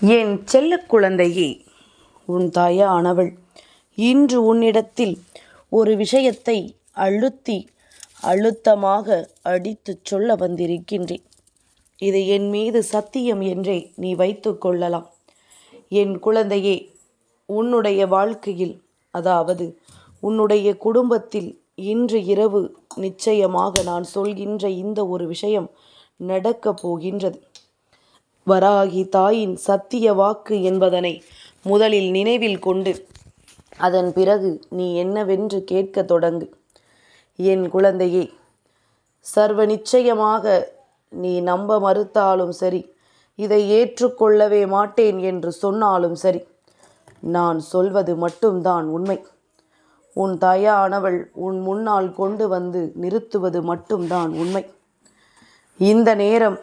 என் செல்ல குழந்தையே உன் தாயானவள் இன்று உன்னிடத்தில் ஒரு விஷயத்தை அழுத்தி அழுத்தமாக அடித்துச் சொல்ல வந்திருக்கின்றேன். இது என் மீது சத்தியம் என்றே நீ வைத்து கொள்ளலாம். என் குழந்தையே உன்னுடைய வாழ்க்கையில் அதாவது உன்னுடைய குடும்பத்தில் இன்று இரவு நிச்சயமாக நான் சொல்கின்ற இந்த ஒரு விஷயம் நடக்கப் போகின்றது. வராகி தாயின் சத்திய வாக்கு என்பதனை முதலில் நினைவில் கொண்டு அதன் பிறகு நீ என்னவென்று கேட்க தொடங்கு. என் குழந்தையே சர்வ நிச்சயமாக நீ நம்ப மறுத்தாலும் சரி இதை ஏற்றுக்கொள்ளவே மாட்டேன் என்று சொன்னாலும் சரி நான் சொல்வது மட்டும்தான் உண்மை. உன் தாயானவள் உன் முன்னால் கொண்டு வந்து நிறுத்துவது மட்டும்தான் உண்மை. இந்த நேரம்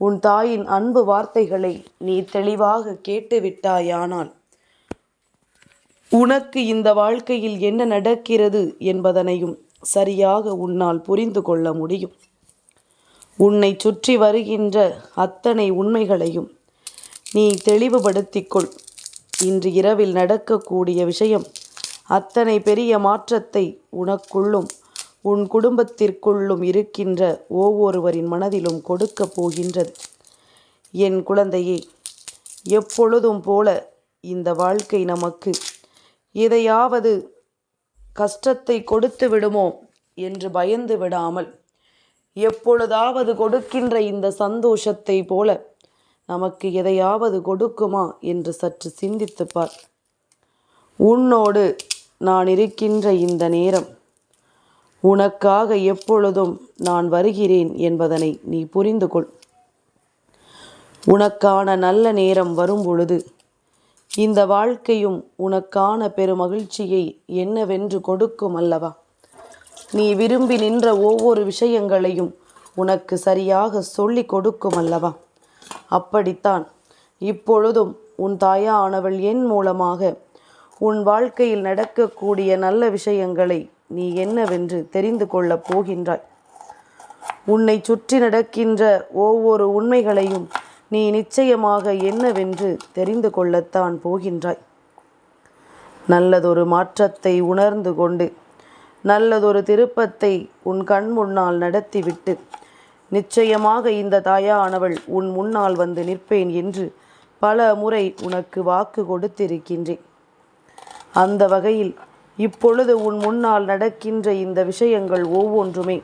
உன் தாயின் அன்பு வார்த்தைகளை நீ தெளிவாக கேட்டுவிட்டாயானால் உனக்கு இந்த வாழ்க்கையில் என்ன நடக்கிறது என்பதனையும் சரியாக உன்னால் புரிந்து கொள்ள முடியும். உன்னை சுற்றி வருகின்ற அத்தனை உண்மைகளையும் நீ தெளிவுபடுத்திக்கொள். இன்று இரவில் நடக்கக்கூடிய விஷயம் அத்தனை பெரிய மாற்றத்தை உனக்குள்ளும் உன் குடும்பத்திற்குள்ளும் இருக்கின்ற ஒவ்வொருவரின் மனதிலும் கொடுக்கப் போகின்றது. என் குழந்தையே எப்பொழுதும் போல இந்த வாழ்க்கை நமக்கு எதையாவது கஷ்டத்தை கொடுத்து விடுமோ என்று பயந்து விடாமல் எப்பொழுதாவது கொடுக்கின்ற இந்த சந்தோஷத்தை போல நமக்கு எதையாவது கொடுக்குமா என்று சற்று சிந்தித்துப்பார் உன்னோடு நான் இருக்கின்ற இந்த நேரம் உனக்காக எப்பொழுதும் நான் வருகிறேன் என்பதனை நீ புரிந்து கொள் உனக்கான நல்ல நேரம் வரும் பொழுது இந்த வாழ்க்கையும் உனக்கான பெருமகிழ்ச்சியை என்னவென்று கொடுக்கும் அல்லவா? நீ விரும்பி நின்ற ஒவ்வொரு விஷயங்களையும் உனக்கு சரியாக சொல்லி கொடுக்கும் அல்லவா? அப்படித்தான் இப்பொழுதும் உன் தாயானவள் என் மூலமாக உன் வாழ்க்கையில் நடக்கக்கூடிய நல்ல விஷயங்களை நீ என்னவென்று தெரிந்து கொள்ளப் போகின்றாய். உன்னை சுற்றி நடக்கின்ற ஒவ்வொரு உண்மைகளையும் நீ நிச்சயமாக என்னவென்று தெரிந்து கொள்ளத்தான் போகின்றாய். நல்லதொரு மாற்றத்தை உணர்ந்து கொண்டு நல்லதொரு திருப்பத்தை உன் கண் முன்னால் நடத்திவிட்டு நிச்சயமாக இந்த தாயானவள் உன் முன்னால் வந்து நிற்பேன் என்று பல முறை உனக்கு வாக்கு கொடுத்திருக்கின்றேன். அந்த வகையில் இப்பொழுது உன் முன்னால் நடக்கின்ற இந்த விஷயங்கள் ஒவ்வொன்றுமே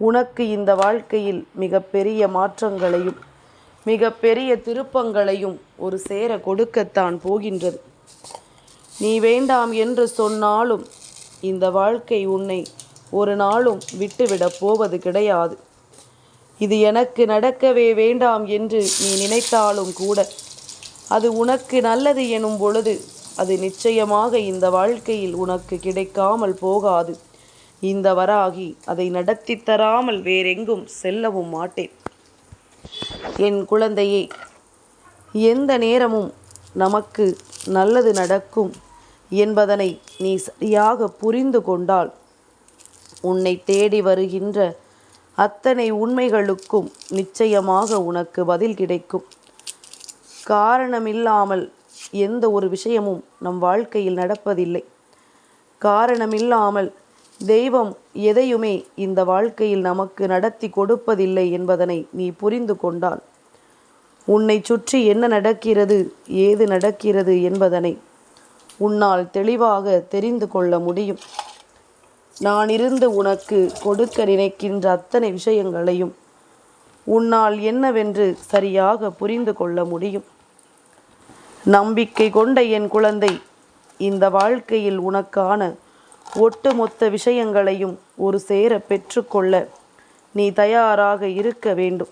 உனக்கு இந்த வாழ்க்கையில் மிகப்பெரிய மாற்றங்களையும் மிகப்பெரிய திருப்பங்களையும் ஒரு சேர கொடுக்கத்தான் போகின்றது. நீ வேண்டாம் என்று சொன்னாலும் இந்த வாழ்க்கை உன்னை ஒரு நாளும் விட்டுவிடப் போவது கிடையாது. இது எனக்கு நடக்கவே வேண்டாம் என்று நீ நினைத்தாலும் கூட அது உனக்கு நல்லது எனும் பொழுது அது நிச்சயமாக இந்த வாழ்க்கையில் உனக்கு கிடைக்காமல் போகாது. இந்த வராகி அதை நடத்தி தராமல் வேறெங்கும் செல்லவும் மாட்டேன். என் குழந்தையே எந்த நேரமும் நமக்கு நல்லது நடக்கும் என்பதனை நீ சரியாக புரிந்து கொண்டால் உன்னை தேடி வருகின்ற அத்தனை உண்மைகளுக்கும் நிச்சயமாக உனக்கு பதில் கிடைக்கும். காரணமில்லாமல் எந்த ஒரு விஷயமும் நம் வாழ்க்கையில் நடப்பதில்லை. காரணமில்லாமல் தெய்வம் எதையுமே இந்த வாழ்க்கையில் நமக்கு நடத்தி கொடுப்பதில்லை என்பதனை நீ புரிந்து கொண்டால் உன்னை சுற்றி என்ன நடக்கிறது ஏது நடக்கிறது என்பதனை உன்னால் தெளிவாக தெரிந்து கொள்ள முடியும். நான் இருந்து உனக்கு கொடுக்க நினைக்கின்ற அத்தனை விஷயங்களையும் உன்னால் என்னவென்று சரியாக புரிந்து கொள்ள முடியும். நம்பிக்கை கொண்ட என் குழந்தை இந்த வாழ்க்கையில் உனக்கான ஒட்டுமொத்த விஷயங்களையும் ஒரு சேர பெற்றுக்கொள்ள நீ தயாராக இருக்க வேண்டும்.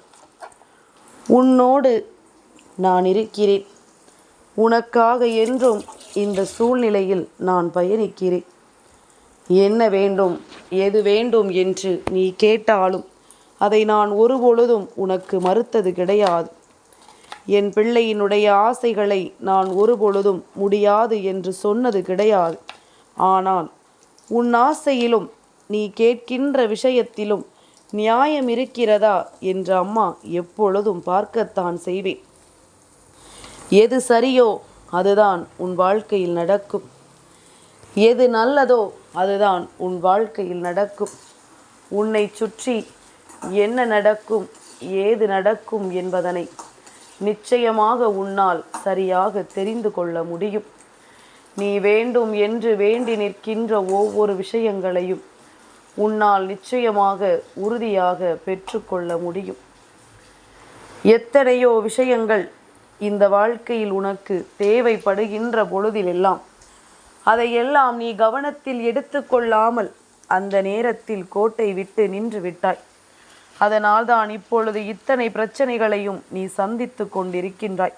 உன்னோடு நான் இருக்கிறேன். உனக்காக என்றும் இந்த சூழ்நிலையில் நான் பயணிக்கிறேன். என்ன வேண்டும் எது வேண்டும் என்று நீ கேட்டாலும் அதை நான் ஒருபொழுதும் உனக்கு மறுத்தது கிடையாது. என் பிள்ளையினுடைய ஆசைகளை நான் ஒருபொழுதும் முடியாது என்று சொன்னது கிடையாது. ஆனால் உன் ஆசையிலும் நீ கேட்கின்ற விஷயத்திலும் நியாயம் இருக்கிறதா என்று அம்மா எப்பொழுதும் பார்க்கத்தான் செய்வேன். எது சரியோ அதுதான் உன் வாழ்க்கையில் நடக்கும். எது நல்லதோ அதுதான் உன் வாழ்க்கையில் நடக்கும். உன்னை சுற்றி என்ன நடக்கும் ஏது நடக்கும் என்பதனை நிச்சயமாக உன்னால் சரியாக தெரிந்து கொள்ள முடியும். நீ வேண்டும் என்று வேண்டி நிற்கின்ற ஒவ்வொரு விஷயங்களையும் உன்னால் நிச்சயமாக உறுதியாக பெற்றுக்கொள்ள முடியும். எத்தனையோ விஷயங்கள் இந்த வாழ்க்கையில் உனக்கு தேவைப்படுகின்ற பொழுதிலெல்லாம் அதையெல்லாம் நீ கவனத்தில் எடுத்துக்கொள்ளாமல் அந்த நேரத்தில் கோட்டை விட்டு நின்று விட்டாய். அதனால்தான் இப்பொழுது இத்தனை பிரச்சனைகளையும் நீ சந்தித்து கொண்டிருக்கின்றாய்.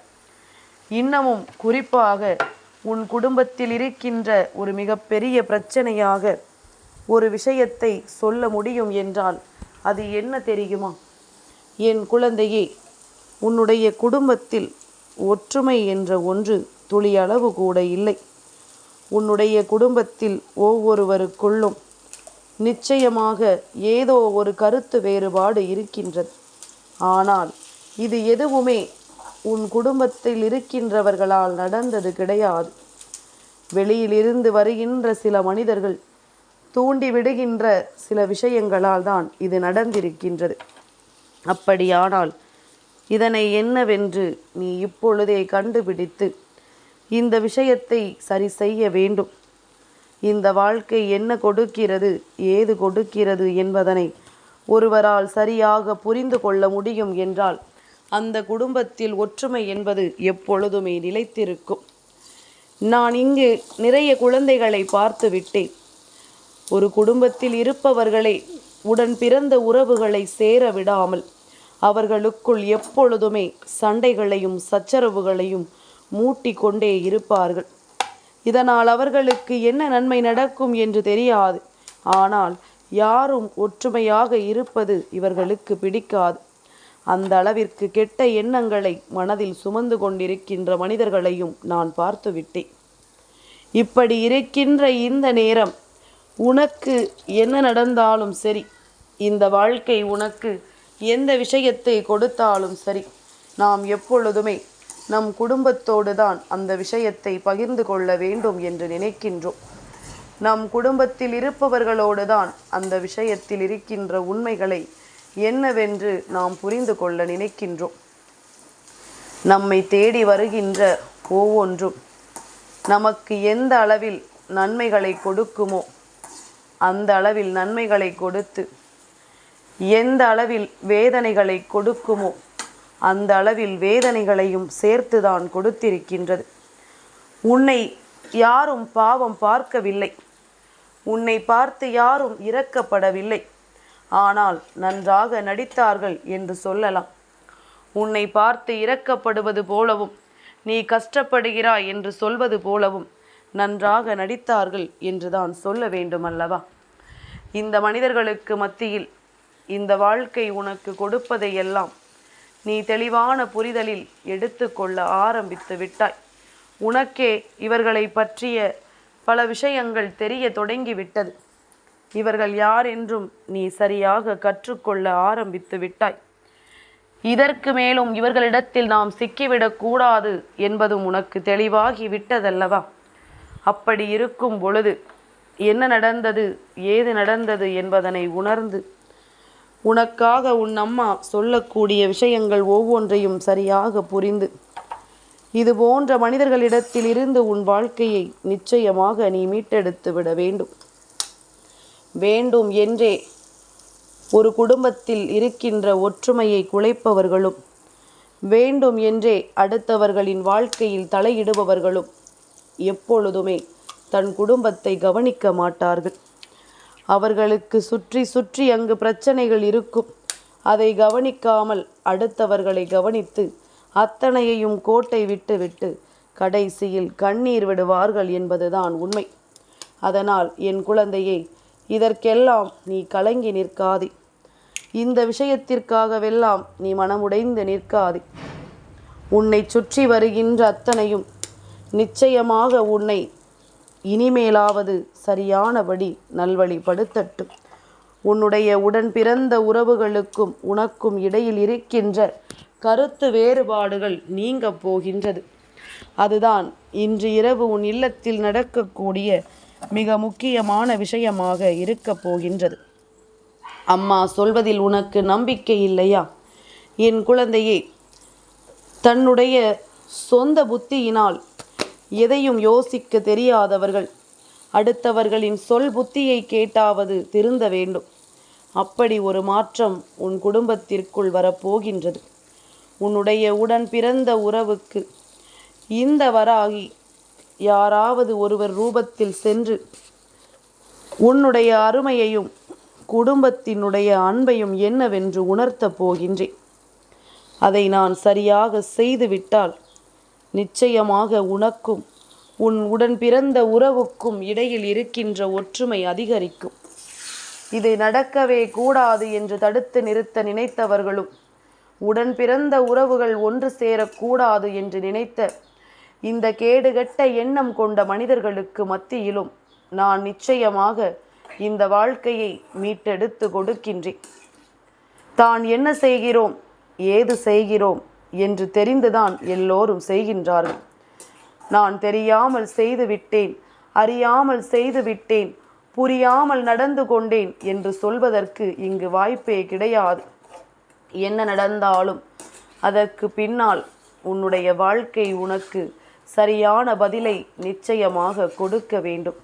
இன்னமும் குறிப்பாக உன் குடும்பத்தில் இருக்கின்ற ஒரு மிகப்பெரிய பிரச்சனையாக ஒரு விஷயத்தை சொல்ல முடியும் என்றால் அது என்ன தெரியுமா? என் குழந்தையே உன்னுடைய குடும்பத்தில் ஒற்றுமை என்ற ஒன்று துளியளவு கூட இல்லை. உன்னுடைய குடும்பத்தில் ஒவ்வொருவருக்குள்ளும் நிச்சயமாக ஏதோ ஒரு கருத்து வேறுபாடு இருக்கின்றது. ஆனால் இது எதுவுமே உன் குடும்பத்தில் இருக்கின்றவர்களால் நடந்தது கிடையாது. வெளியிலிருந்து வருகின்ற சில மனிதர்கள் தூண்டிவிடுகின்ற சில விஷயங்களால் தான் இது நடந்திருக்கின்றது. அப்படியானால் இதனை என்னவென்று நீ இப்பொழுதே கண்டுபிடித்து இந்த விஷயத்தை சரி செய்ய வேண்டும். இந்த வாழ்க்கை என்ன கொடுக்கிறது? ஏது கொடுக்கிறது என்பதனை ஒருவரால் சரியாக புரிந்து கொள்ள முடியும் என்றால் அந்த குடும்பத்தில் ஒற்றுமை என்பது எப்பொழுதுமே நிலைத்திருக்கும். நான் இங்கு நிறைய குழந்தைகளை பார்த்து விட்டேன். ஒரு குடும்பத்தில் இருப்பவர்களே உடன் பிறந்த உறவுகளை சேர விடாமல் அவர்களுக்குள் எப்பொழுதுமே சண்டைகளையும் சச்சரவுகளையும் மூட்டிக்கொண்டே இருப்பார்கள். இதனால் அவர்களுக்கு என்ன நன்மை நடக்கும் என்று தெரியாது. ஆனால் யாரும் ஒற்றுமையாக இருப்பது இவர்களுக்கு பிடிக்காது. அந்த அளவிற்கு கெட்ட எண்ணங்களை மனதில் சுமந்து கொண்டிருக்கின்ற மனிதர்களையும் நான் பார்த்துவிட்டேன் இப்படி இருக்கின்ற இந்த நேரம் உனக்கு என்ன நடந்தாலும் சரி இந்த வாழ்க்கை உனக்கு எந்த விஷயத்தை கொடுத்தாலும் சரி நாம் எப்பொழுதுமே நம் குடும்பத்தோடு தான் அந்த விஷயத்தை பகிர்ந்து கொள்ள வேண்டும் என்று நினைக்கின்றோம். நம் குடும்பத்தில் இருப்பவர்களோடு தான் அந்த விஷயத்தில் இருக்கின்ற உண்மைகளை என்னவென்று நாம் புரிந்து கொள்ள நினைக்கின்றோம். நம்மை தேடி வருகின்ற ஒவ்வொன்றும் நமக்கு எந்த அளவில் நன்மைகளை கொடுக்குமோ அந்த அளவில் நன்மைகளை கொடுத்து எந்த அளவில் வேதனைகளை கொடுக்குமோ அந்த அளவில் வேதனைகளையும் சேர்த்துதான் கொடுத்திருக்கின்றது. உன்னை யாரும் பாவம் பார்க்கவில்லை. உன்னை பார்த்து யாரும் இறக்கப்படவில்லை ஆனால் நன்றாக நடித்தார்கள் என்று சொல்லலாம். உன்னை பார்த்து இறக்கப்படுவது போலவும் நீ கஷ்டப்படுகிறாய் என்று சொல்வது போலவும் நன்றாக நடித்தார்கள் என்றுதான் சொல்ல வேண்டும் அல்லவா இந்த மனிதர்களுக்கு மத்தியில் இந்த வாழ்க்கை உனக்கு கொடுப்பதையெல்லாம் நீ தெளிவான புரிதலில் எடுத்துக்கொள்ள ஆரம்பித்து விட்டாய். உனக்கே இவர்களை பற்றிய பல விஷயங்கள் தெரிய தொடங்கிவிட்டது. இவர்கள் யார் என்றும் நீ சரியாக கற்றுக்கொள்ள ஆரம்பித்து விட்டாய். இதற்கு மேலும் இவர்களிடத்தில் நாம் சிக்கிவிடக்கூடாது என்பதும் உனக்கு தெளிவாகி விட்டதல்லவா? அப்படி இருக்கும் பொழுது என்ன நடந்தது ஏது நடந்தது என்பதனை உணர்ந்து உனக்காக உன் அம்மா சொல்லக்கூடிய விஷயங்கள் ஒவ்வொன்றையும் சரியாக புரிந்து. இது போன்ற மனிதர்களிடத்தில் இருந்து உன் வாழ்க்கையை நிச்சயமாக நீ மீட்டெடுத்து விட வேண்டும். வேண்டும் என்றே ஒரு குடும்பத்தில் இருக்கின்ற ஒற்றுமையை குலைப்பவர்களும் வேண்டும் என்றே அடுத்தவர்களின் வாழ்க்கையில் தலையிடுபவர்களும் எப்பொழுதுமே தன் குடும்பத்தை கவனிக்க மாட்டார்கள். அவர்களுக்கு சுற்றி சுற்றி அங்கு பிரச்சனைகள் இருக்கும். அதை கவனிக்காமல் அடுத்தவர்களை கவனித்து அத்தனையையும் கோட்டை விட்டு விட்டு கடைசியில் கண்ணீர் விடுவார்கள் என்பதுதான் உண்மை. அதனால் என் குழந்தையே இதற்கெல்லாம் நீ கலங்கி நிற்காதே. இந்த விஷயத்திற்காகவெல்லாம் நீ மனமுடைந்து நிற்காதே. உன்னை சுற்றி வருகின்ற அத்தனையும் நிச்சயமாக உன்னை இனிமேலாவது சரியானபடி நல்வழிப்படுத்தட்டும் உன்னுடைய உடன் பிறந்த உறவுகளுக்கும் உனக்கும் இடையில் இருக்கின்ற கருத்து வேறுபாடுகள் நீங்க போகின்றது. அதுதான் இன்று இரவு உன் இல்லத்தில் நடக்கக்கூடிய மிக முக்கியமான விஷயமாக இருக்கப் போகின்றது. அம்மா சொல்வதில் உனக்கு நம்பிக்கை இல்லையா? என் குழந்தையே தன்னுடைய சொந்த புத்தியினால் எதையும் யோசிக்க தெரியாதவர்கள். அடுத்தவர்களின் சொல் புத்தியை கேட்டாவது திருந்த வேண்டும். அப்படி ஒரு மாற்றம் உன் குடும்பத்திற்குள் வரப்போகின்றது. உன்னுடைய உடன் பிறந்த உறவுக்கு இந்த வராகி யாராவது ஒருவர் ரூபத்தில் சென்று உன்னுடைய அருமையையும் குடும்பத்தினுடைய அன்பையும் என்னவென்று உணர்த்தப் போகின்றேன். அதை நான் சரியாக செய்துவிட்டால் நிச்சயமாக உனக்கும் உன் உடன் பிறந்த உறவுக்கும் இடையில் இருக்கின்ற ஒற்றுமை அதிகரிக்கும். இதை நடக்கவே கூடாது என்று தடுத்து நிறுத்த நினைத்தவர்களும் உடன் பிறந்த உறவுகள் ஒன்று சேரக்கூடாது என்று நினைத்த இந்த கேடுகட்ட எண்ணம் கொண்ட மனிதர்களுக்கு மத்தியிலும் நான் நிச்சயமாக இந்த வாழ்க்கையை மீட்டெடுத்து கொடுக்கின்றேன். தான் என்ன செய்கிறோம்? ஏது செய்கிறோம்? என்று தெரிந்துதான் எல்லோரும் செய்கின்றார்கள். நான் தெரியாமல் செய்து விட்டேன் அறியாமல் செய்து விட்டேன் புரியாமல் நடந்து கொண்டேன் என்று சொல்வதற்கு இங்கு வாய்ப்பே கிடையாது. என்ன நடந்தாலும் அதற்கு பின்னால் உன்னுடைய வாழ்க்கை உனக்கு சரியான பதிலை நிச்சயமாக கொடுக்க வேண்டும்.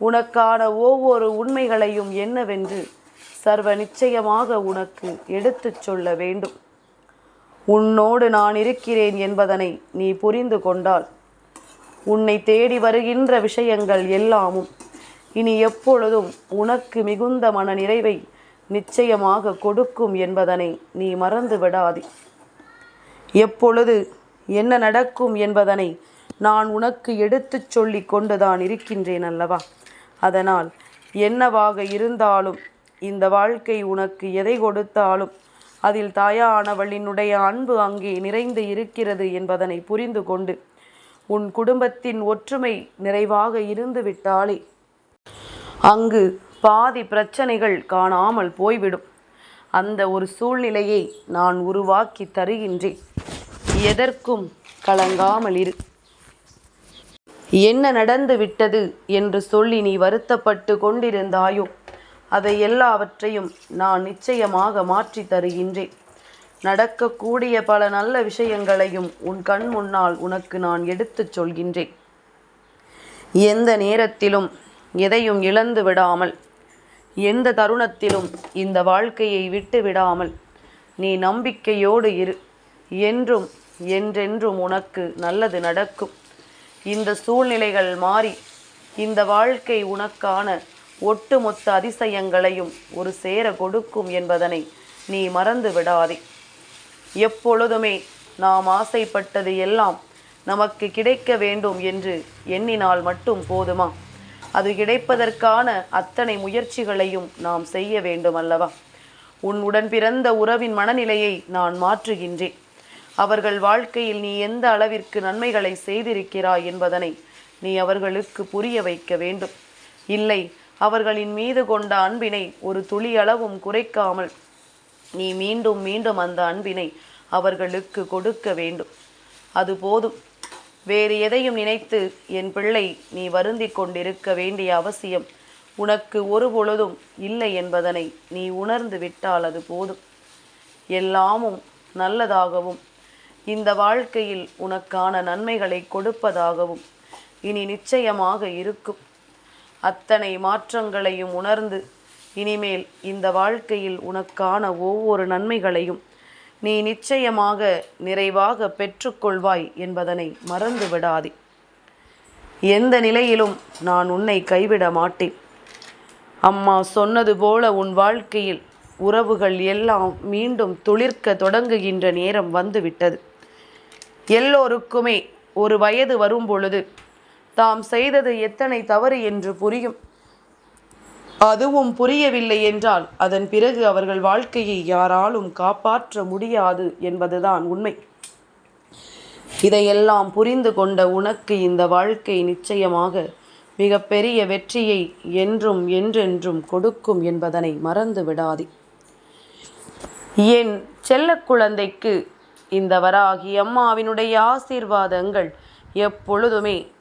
உனக்கான ஒவ்வொரு உண்மைகளையும் என்னவென்று சர்வ நிச்சயமாக உனக்கு எடுத்துச் சொல்ல வேண்டும். உன்னோடு நான் இருக்கிறேன் என்பதனை நீ புரிந்து கொண்டால். உன்னை தேடி வருகின்ற விஷயங்கள் எல்லாமும் இனி எப்பொழுதும் உனக்கு மிகுந்த மன நிறைவை நிச்சயமாக கொடுக்கும் என்பதனை நீ மறந்து விடாதே. எப்பொழுது என்ன நடக்கும் என்பதனை நான் உனக்கு எடுத்துச் சொல்லி கொண்டுதான் இருக்கின்றேன் அல்லவா? அதனால் என்னவாக இருந்தாலும் இந்த வாழ்க்கை உனக்கு எதை கொடுத்தாலும் அதில் தாயானவளினுடைய அன்பு அங்கே நிறைந்து இருக்கிறது என்பதனை புரிந்து கொண்டு உன் குடும்பத்தின் ஒற்றுமை நிறைவாக இருந்து விட்டாலே அங்கு பாதி பிரச்சனைகள் காணாமல் போய்விடும். அந்த ஒரு சூழ்நிலையை நான் உருவாக்கி தருகின்றேன். எதற்கும் கலங்காமல் இரு. என்ன நடந்து விட்டது என்று சொல்லி நீ வருத்தப்பட்டு கொண்டிருந்தாயோ அதை எல்லாவற்றையும் நான் நிச்சயமாக மாற்றி தருகின்றேன். நடக்கக்கூடிய பல நல்ல விஷயங்களையும் உன் கண் முன்னால் உனக்கு நான் எடுத்துச் சொல்கின்றேன். எந்த நேரத்திலும் எதையும் இழந்து விடாமல் எந்த தருணத்திலும் இந்த வாழ்க்கையை விட்டு விடாமல் நீ நம்பிக்கையோடு இரு. என்றும் என்றென்றும் உனக்கு நல்லது நடக்கும். இந்த சூழ்நிலைகள் மாறி இந்த வாழ்க்கை உனக்கான ஒட்டுமொத்த அதிசயங்களையும் ஒரு சேர கொடுக்கும் என்பதனை நீ மறந்து விடாதே. எப்பொழுதுமே நாம் ஆசைப்பட்டது எல்லாம் நமக்கு கிடைக்க வேண்டும் என்று எண்ணினால் மட்டும் போதுமா? அது கிடைப்பதற்கான அத்தனை முயற்சிகளையும் நாம் செய்ய வேண்டும் அல்லவா உன் பிறந்த உறவின் மனநிலையை நான் மாற்றுகின்றேன். அவர்கள் வாழ்க்கையில் நீ எந்த அளவிற்கு நன்மைகளை செய்திருக்கிறாய் என்பதனை நீ அவர்களுக்கு புரிய வைக்க வேண்டும். இல்லை அவர்களின் மீது கொண்ட அன்பினை ஒரு துளி அளவும் குறைக்காமல் நீ மீண்டும் மீண்டும் அந்த அன்பினை அவர்களுக்கு கொடுக்க வேண்டும். அது போதும். வேறு எதையும் நினைத்து என் பிள்ளை நீ வருந்தி கொண்டிருக்க வேண்டிய அவசியம் உனக்கு ஒரு பொழுதும் இல்லை என்பதனை நீ உணர்ந்து விட்டால் அது போதும். எல்லாமும் நல்லதாகவும் இந்த வாழ்க்கையில் உனக்கான நன்மைகளை கொடுப்பதாகவும் இனி நிச்சயமாக இருக்கும். அத்தனை மாற்றங்களையும் உணர்ந்து இனிமேல் இந்த வாழ்க்கையில் உனக்கான ஒவ்வொரு நன்மைகளையும் நீ நிச்சயமாக நிறைவாக பெற்றுக்கொள்வாய் என்பதனை மறந்து விடாதே. எந்த நிலையிலும் நான் உன்னை கைவிட மாட்டேன். அம்மா சொன்னது போல உன் வாழ்க்கையில் உறவுகள் எல்லாம் மீண்டும் துளிர்க்க தொடங்குகின்ற நேரம் வந்துவிட்டது. எல்லோருக்குமே ஒரு வயது வரும் பொழுது தாம் செய்தது எத்தனை தவறு என்று புரியும். அதுவும் புரியவில்லை என்றால் அதன் பிறகு அவர்கள் வாழ்க்கையை யாராலும் காப்பாற்ற முடியாது என்பதுதான் உண்மை. இதையெல்லாம் புரிந்து கொண்ட உனக்கு இந்த வாழ்க்கை நிச்சயமாக மிகப்பெரிய வெற்றியை என்றும் என்றென்றும் கொடுக்கும் என்பதனை மறந்து விடாதே. என் செல்ல குழந்தைக்கு இந்த வராகி அம்மாவினுடைய ஆசீர்வாதங்கள் எப்பொழுதுமே